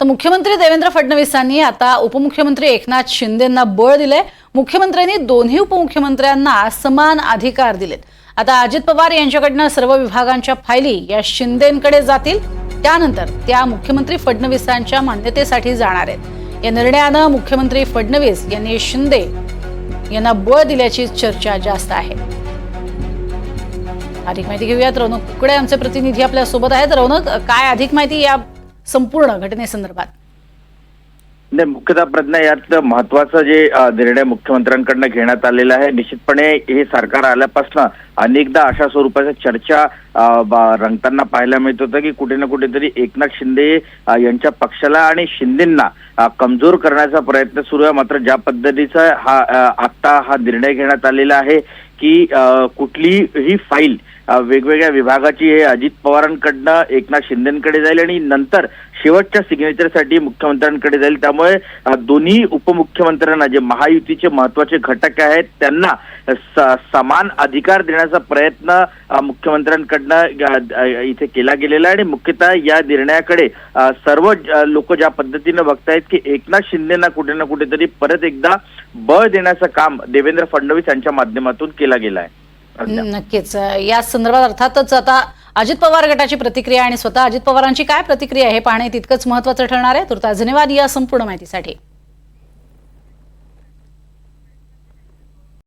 तर मुख्यमंत्री देवेंद्र फडणवीसांनी आता उपमुख्यमंत्री एकनाथ शिंदेंना बळ दिलंय. मुख्यमंत्र्यांनी दोन्ही उपमुख्यमंत्र्यांना समान अधिकार दिलेत. आता अजित पवार यांच्याकडनं सर्व विभागांच्या फायली या शिंदेंकडे जातील. त्यानंतर त्या मुख्यमंत्री फडणवीसांच्या मान्यतेसाठी जाणार आहेत. या निर्णयानं मुख्यमंत्री फडणवीस यांनी शिंदे यांना बळ दिल्याची चर्चा जास्त आहे. अधिक माहिती घेऊयात. रौनक कुकडे आमचे प्रतिनिधी आपल्यासोबत आहेत. रौनक काय अधिक माहिती या संपूर्ण घटनेसंदर्भात. नाही मुख्यतः प्रज्ञा यात महत्त्वाचा जे निर्णय मुख्यमंत्र्यांकडनं घेण्यात आलेला आहे निश्चितपणे हे सरकार आल्यापासून अनेकदा अशा स्वरूपाच्या चर्चा रंगताना पाहायला मिळत होतं की कुठे ना कुठेतरी एकनाथ शिंदे यांच्या पक्षाला आणि शिंदेंना कमजोर करण्याचा प्रयत्न सुरू आहे. मात्र ज्या पद्धतीचा हा आत्ता आता हा निर्णय घेण्यात आलेला आहे की कुठलीही फाईल वेगवेगळ्या विभागाची हे अजित पवारांकडनं एकनाथ शिंदेकडे जाईल आणि नंतर शेवटच्या सिग्नेचरसाठी मुख्यमंत्र्यांकडे जाईल. त्यामुळे दोन्ही उपमुख्यमंत्र्यांना जे महायुतीचे महत्त्वाचे घटक आहेत त्यांना समान अधिकार देण्याचा प्रयत्न मुख्यमंत्र्यांकडनं इथे केला गेलेला आहे. आणि मुख्यतः या निर्णयाकडे सर्व लोक ज्या पद्धतीनं बघतायत की एकनाथ शिंदेना कुठे ना कुठेतरी परत एकदा बळ देण्याचं काम देवेंद्र फडणवीस यांच्या माध्यमातून केला गेला आहे नक्कीच. या संदर्भात अर्थातच आता अजित पवार गटाची प्रतिक्रिया आणि स्वतः अजित पवारांची काय प्रतिक्रिया आहे हे पाहणे तितकंच महत्वाचं ठरणार आहे. तुर्तास धन्यवाद या संपूर्ण माहितीसाठी.